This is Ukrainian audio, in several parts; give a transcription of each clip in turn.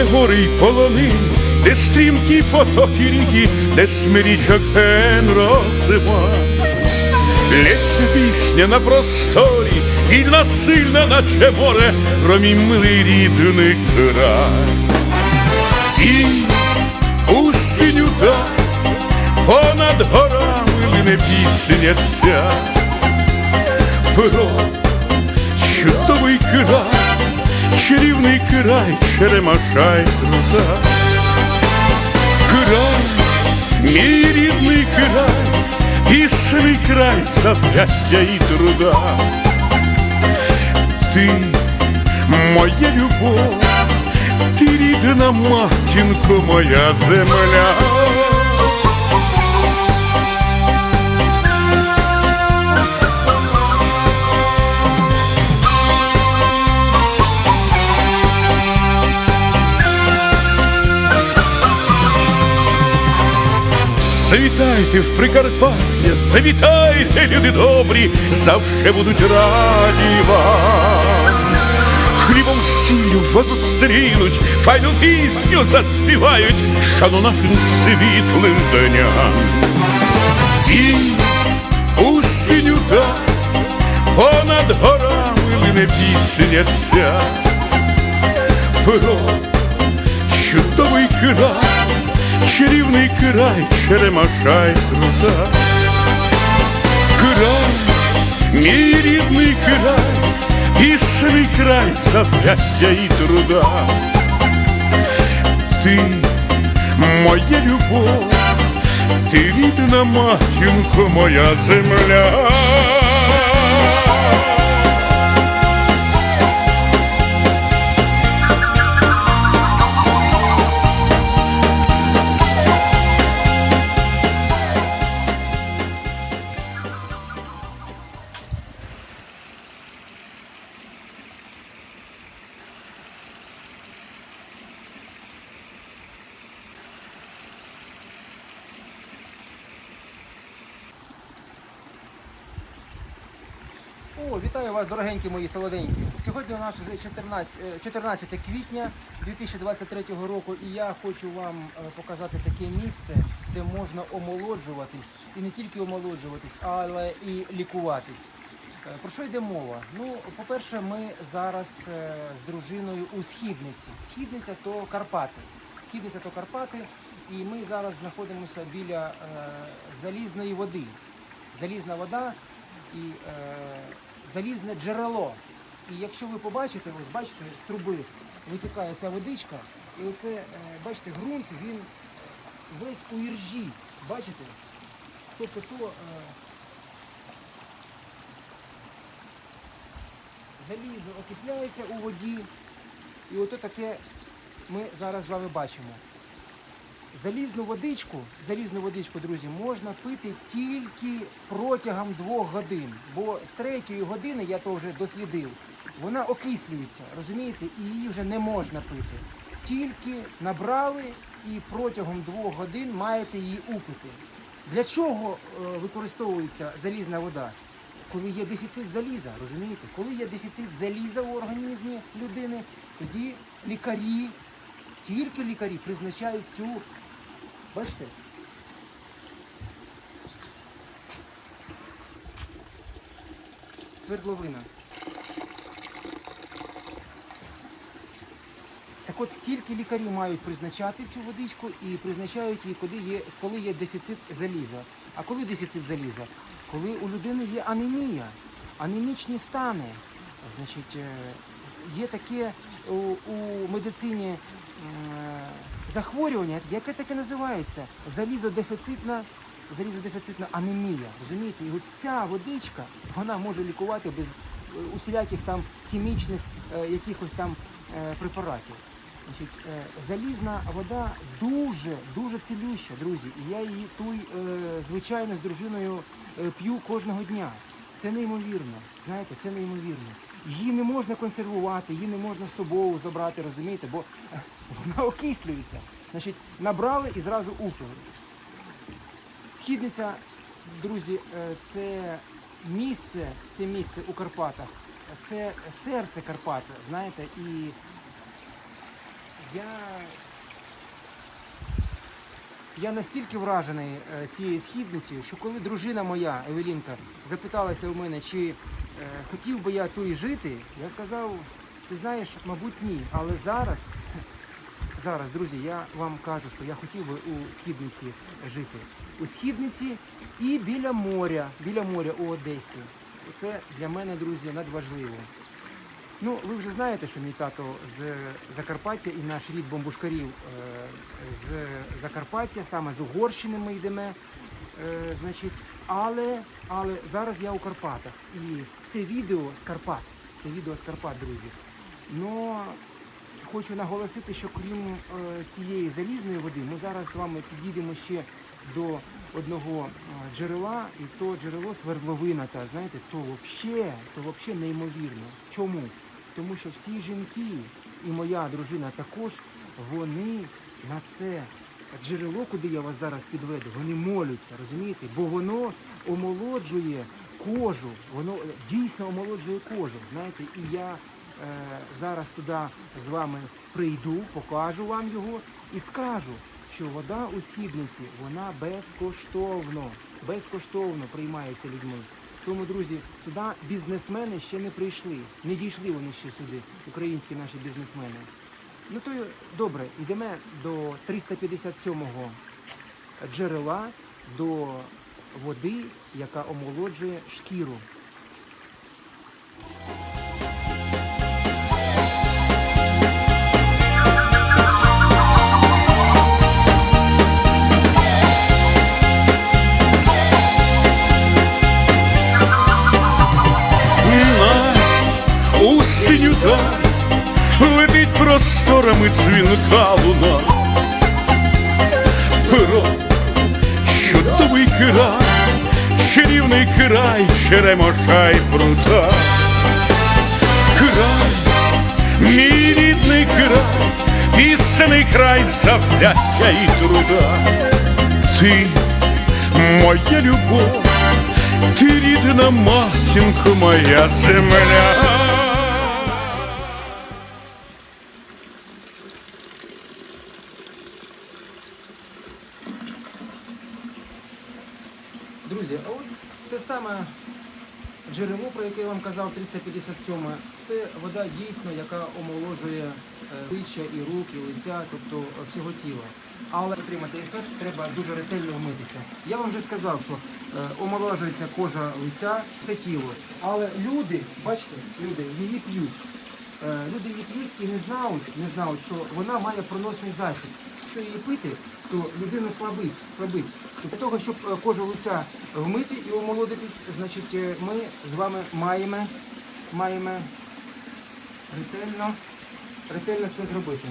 де гори й полонин, де стрімкі потоки ріки, де смирічок ген розима. Лється пісня на просторі, вільна сильна, наче море, про мій милий рідний край. І у синю даль понад горами лине пісня ця. Про чудовий край, чарівний край, черемаша й труда. Край, мій рідний край, пісний край завзяття і труда. Ти моя любов, ти рідна матінко, моя земля. Завітайте в Прикарпаття, завітайте, люди добрі, завше будуть раді вам. Хлібом сіллю вас зустрінуть, файну пісню заспівають, шану нашим світлим дням. І у синю понад горами лине пісня ця. Про чудовий край, чарівний край, черемаша й труда. Край, мій рідний край, пісний край, завзяття і труда. Ти моя любов, ти рідна матінко, моя земля. Вітаю вас, дорогенькі мої солоденькі. Сьогодні у нас вже 14, е, 14 квітня 2023 року, і я хочу вам е, показати таке місце, де можна омолоджуватись, і не тільки омолоджуватись, але і лікуватись. Е, Про що йде мова? Ну, по-перше, ми зараз е, з дружиною у східниці. Східниця то Карпати. Східниця то Карпати, і ми зараз знаходимося біля е, залізної води. Залізна вода і е, залізне джерело. І якщо ви побачите, ось бачите, з труби витікає ця водичка, і оце, е, бачите, ґрунт, він весь у іржі. Бачите? Тобто то е, залізо окисляється у воді, і ото таке ми зараз з вами бачимо. Залізну водичку, залізну водичку, друзі, можна пити тільки протягом двох годин. Бо з третьої години, я то вже дослідив, вона окислюється, розумієте, і її вже не можна пити. Тільки набрали і протягом двох годин маєте її упити. Для чого е, використовується залізна вода? Коли є дефіцит заліза, розумієте? Коли є дефіцит заліза у організмі людини, тоді лікарі, тільки лікарі призначають цю Бачите? Свердловина. Так от тільки лікарі мають призначати цю водичку і призначають її, коли є, коли є дефіцит заліза. А коли дефіцит заліза? Коли у людини є анемія, анемічні стани. Значить, е, є таке у, у медицині е, захворювання, яке таке називається залізодефіцитна, залізодефіцитна анемія. Розумієте? І от ця водичка вона може лікувати без е, усіляких там хімічних е, якихось там е, препаратів. Значить, е, залізна вода дуже дуже цілюща, друзі. І я її туй, е, звичайно, з дружиною е, п'ю кожного дня. Це неймовірно. Знаєте, це неймовірно. Її не можна консервувати, її не можна з собою забрати, розумієте, бо е, вона окислюється. Значить, набрали і зразу упили. Східниця, друзі, е, це місце, це місце у Карпатах, це серце Карпат, знаєте, і Я, я настільки вражений е, цією східницею, що коли дружина моя, Евелінка, запиталася у мене, чи хотів би я тут жити, я сказав, ти знаєш, мабуть, ні. Але зараз, зараз, друзі, я вам кажу, що я хотів би у східниці жити. У східниці і біля моря, біля моря у Одесі. Це для мене, друзі, надважливо. Ну, ви вже знаєте, що мій тато з Закарпаття і наш рід бомбушкарів е, з Закарпаття, саме з Угорщини ми йдемо. Е, значить, але, але зараз я у Карпатах. І це відео з Карпат. Це відео з Карпат, друзі. Но хочу наголосити, що крім е, цієї залізної води, ми зараз з вами підійдемо ще до одного е, джерела, і то джерело свердловина, та знаєте, то вообще, то вообще неймовірно. Чому? Тому що всі жінки, і моя дружина також, вони на це джерело, куди я вас зараз підведу, вони моляться, розумієте? Бо воно омолоджує кожу, воно дійсно омолоджує кожу. Знаєте, і я е, зараз туди з вами прийду, покажу вам його і скажу, що вода у східниці вона безкоштовно, безкоштовно приймається людьми. Тому, друзі, сюди бізнесмени ще не прийшли, не дійшли вони ще сюди, українські наші бізнесмени. Ну то добре, йдемо до 357-го джерела, до води, яка омолоджує шкіру. Даль летить просторами дзвінка луна. Перо, чудовий край, чарівний край, черемоша й прута. Край, мій рідний край, пісений край завзяття і труда. Ти моя любов, ти рідна матінко, моя земля. Про яке я вам казав, 357, це вода дійсно, яка омоложує е, лиця і рук, і лиця, тобто е, всього тіла. Але отримати ефект треба дуже ретельно вмитися. Я вам вже сказав, що е, омоложується кожа лиця, все тіло. Але люди, бачите, люди її п'ють. Люди її п'ють і не знають, не знають, що вона має проносний засіб. Якщо її пити, то людина слабить, слабить. Для того, щоб е, кожу лиця вмити і омолодитись, значить, е, ми з вами маємо, маємо ретельно, ретельно все зробити.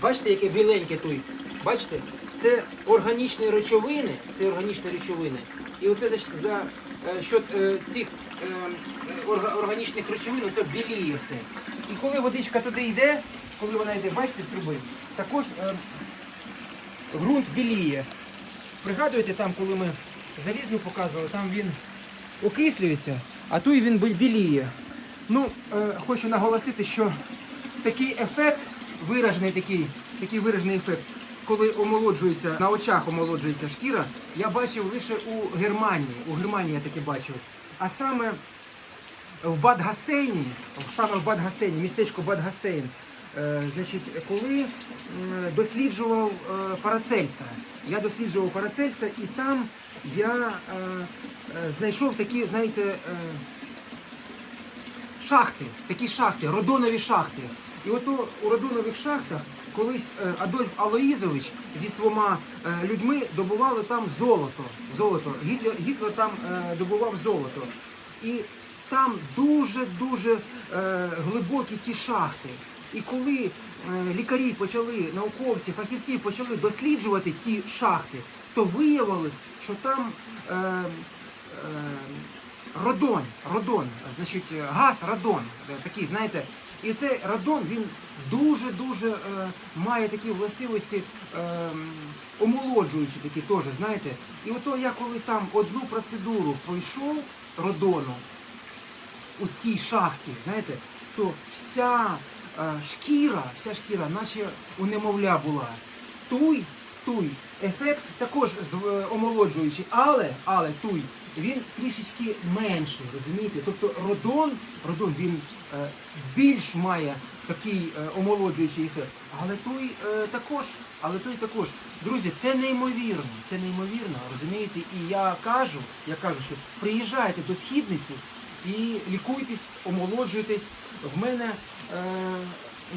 Бачите, яке біленьке тут? Бачите? Це органічні речовини, це органічні речовини. І оце за, е, счет е, цих е, орга- органічних речовин, то біліє все. І коли водичка туди йде, коли вона йде, бачите, з труби, також ґрунт біліє. Пригадуєте там, коли ми залізну показували, там він окислюється, а тут він біліє. Ну, хочу наголосити, що такий ефект, виражений такий, такий виражений ефект, коли омолоджується, на очах омолоджується шкіра, я бачив лише у Германії. У Германії я таке бачив. А саме в Бад Гастейні, саме в Бад Гастейні, містечко Бад Гастейн, е, значить, коли м, досліджував е, Парацельса, я досліджував Парацельса і там я е, е, знайшов такі, знаєте, е, шахти, такі шахти, родонові шахти. І ото у родонових шахтах колись е, Адольф Алоїзович зі двома е, людьми добували там золото. золото. Гітлер, Гітлер там е, добував золото. І там дуже-дуже глибокі ті шахти. І коли лікарі почали, науковці, фахівці почали досліджувати ті шахти, то виявилось, що там е, е, Родон, радон, значить, газ радон, такий, знаєте, і цей радон він дуже-дуже е, має такі властивості е, омолоджуючі такі теж, знаєте. І ото я коли там одну процедуру пройшов родону у цій шахті, знаєте, то вся е, шкіра, вся шкіра, наче у немовля була. Туй, туй, ефект також е, омолоджуючий, але, але туй, він трішечки менший, розумієте? Тобто родон, родон він е, більш має такий е, омолоджуючий ефект. Але той е, також, але той також. Друзі, це неймовірно, це неймовірно, розумієте? І я кажу, я кажу, що приїжджайте до східниці і лікуйтесь, омолоджуйтесь. В мене е,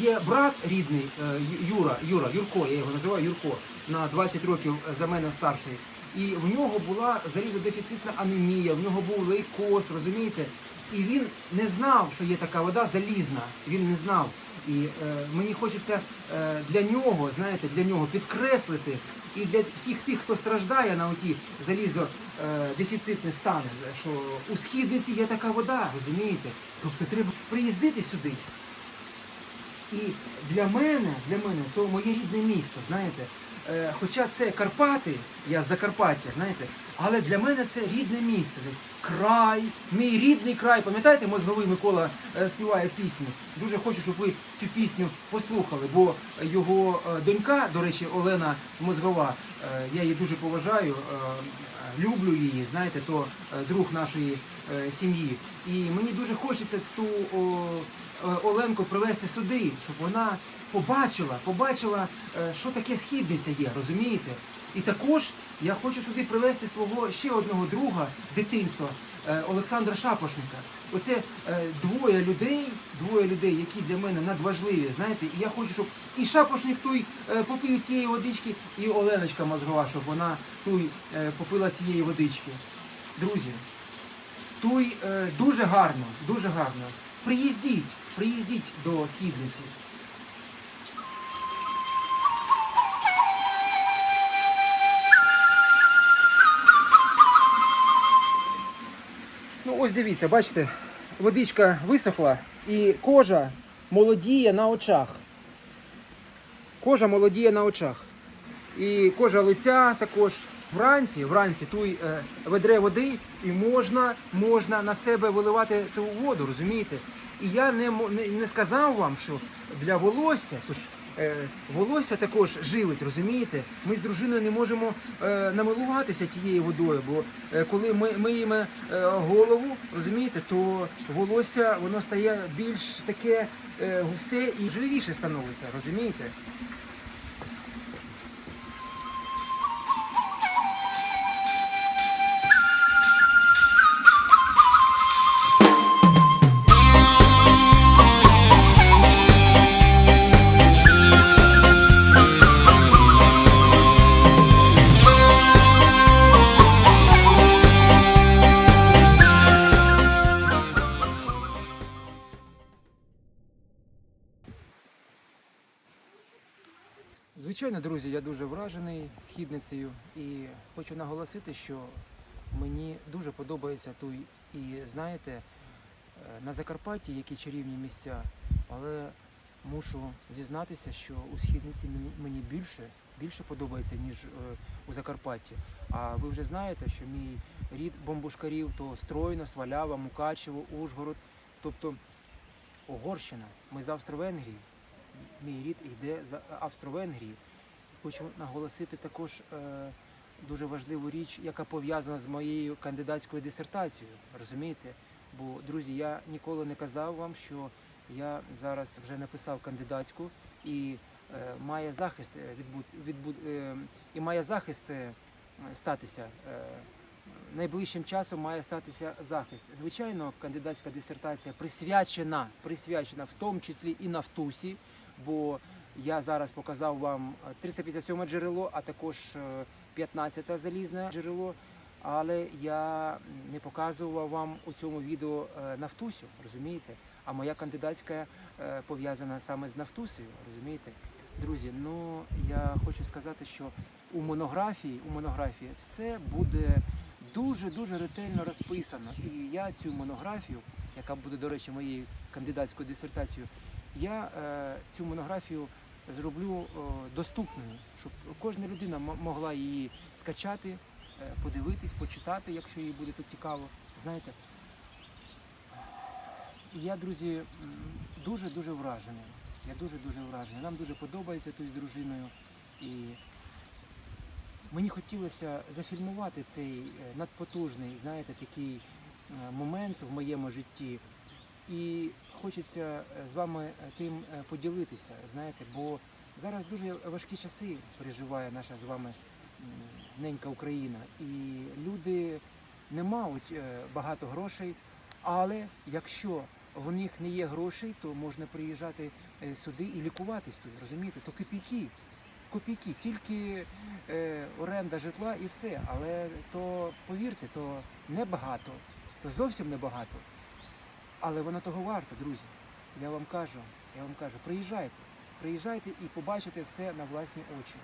є брат рідний е, Юра, Юра, Юрко, я його називаю Юрко, на 20 років за мене старший. І в нього була залізодефіцитна анемія, в нього був лейкоз, розумієте? І він не знав, що є така вода залізна. Він не знав. І е, мені хочеться е, для нього, знаєте, для нього підкреслити і для всіх тих, хто страждає на оті залізодефіцитні стани, що у східниці є така вода, розумієте? Тобто треба приїздити сюди. І для мене, для мене, то моє рідне місто, знаєте. Е, хоча це Карпати, я з Закарпаття, знаєте, але для мене це рідне місто. Край, мій рідний край. Пам'ятаєте, мозговий Микола е, співає пісню. Дуже хочу, щоб ви цю пісню послухали, бо його е, донька, до речі, Олена Мозгова, я її дуже поважаю, люблю її, знаєте, то друг нашої сім'ї. І мені дуже хочеться ту Оленку привезти сюди, щоб вона побачила, побачила, е, що таке східниця є, розумієте? І також я хочу сюди привезти свого ще одного друга дитинства е, Олександра Шапошника. Оце е, двоє людей, двоє людей, які для мене надважливі, знаєте, і я хочу, щоб і Шапошник той попив цієї водички, і Оленочка Мозгова, щоб вона той попила цієї водички. Друзі, той дуже гарно, дуже гарно. Приїздіть, приїздіть до східниці. Ось дивіться, бачите, водичка висохла і кожа молодіє на очах. Кожа молодіє на очах. І кожа лиця також вранці, вранці туй е, ведре води і можна, можна на себе виливати ту воду, розумієте? І я не, не, не сказав вам, що для волосся, тож волосся також живить, розумієте? Ми з дружиною не можемо е, намилуватися тією водою, бо е, коли ми миємо е, голову, розумієте, то волосся воно стає більш таке е, густе і живіше становиться, розумієте? Звичайно, друзі, я дуже вражений східницею і хочу наголосити, що мені дуже подобається тут. І знаєте, е, на Закарпатті які чарівні місця, але мушу зізнатися, що у східниці мені, більше, більше подобається, ніж е, у Закарпатті. А ви вже знаєте, що мій рід бомбушкарів то Стройно, Свалява, Мукачево, Ужгород, тобто Угорщина. Ми з Австро-Венгрії мій рід йде з Австро-Венгрії. Хочу наголосити також е, дуже важливу річ, яка пов'язана з моєю кандидатською дисертацією. Розумієте? Бо, друзі, я ніколи не казав вам, що я зараз вже написав кандидатську і е, має захист е, відбут, е, і має захист е, статися. Е, найближчим часом має статися захист. Звичайно, кандидатська дисертація присвячена, присвячена в тому числі і нафтусі, бо я зараз показав вам е, 357 джерело, а також 15 залізне джерело. Але я не показував вам у цьому відео е, нафтусю, розумієте? А моя кандидатська е, пов'язана саме з нафтусею, розумієте? Друзі, ну я хочу сказати, що у монографії, у монографії все буде дуже дуже ретельно розписано. І я цю монографію, яка буде, до речі, моєю кандидатською дисертацією, Я е, цю монографію зроблю доступною, щоб кожна людина могла її скачати, е, подивитись, почитати, якщо їй буде то цікаво. Знаєте, я, друзі, дуже-дуже вражений. Я дуже-дуже вражений. Нам дуже подобається тут з дружиною. І мені хотілося зафільмувати цей е, надпотужний, знаєте, такий момент в моєму житті. І хочеться е, з вами е, тим е, поділитися, знаєте, бо зараз дуже важкі часи переживає наша з вами ненька Україна. І люди не мають багато грошей, але якщо в них не є грошей, то можна приїжджати сюди і лікуватись тут, розумієте? То копійки, копійки, тільки е, оренда житла і все. Але то повірте, то небагато, то зовсім небагато. Але воно того варте, друзі. Я вам кажу, я вам кажу, приїжджайте, приїжджайте і побачите все на власні очі.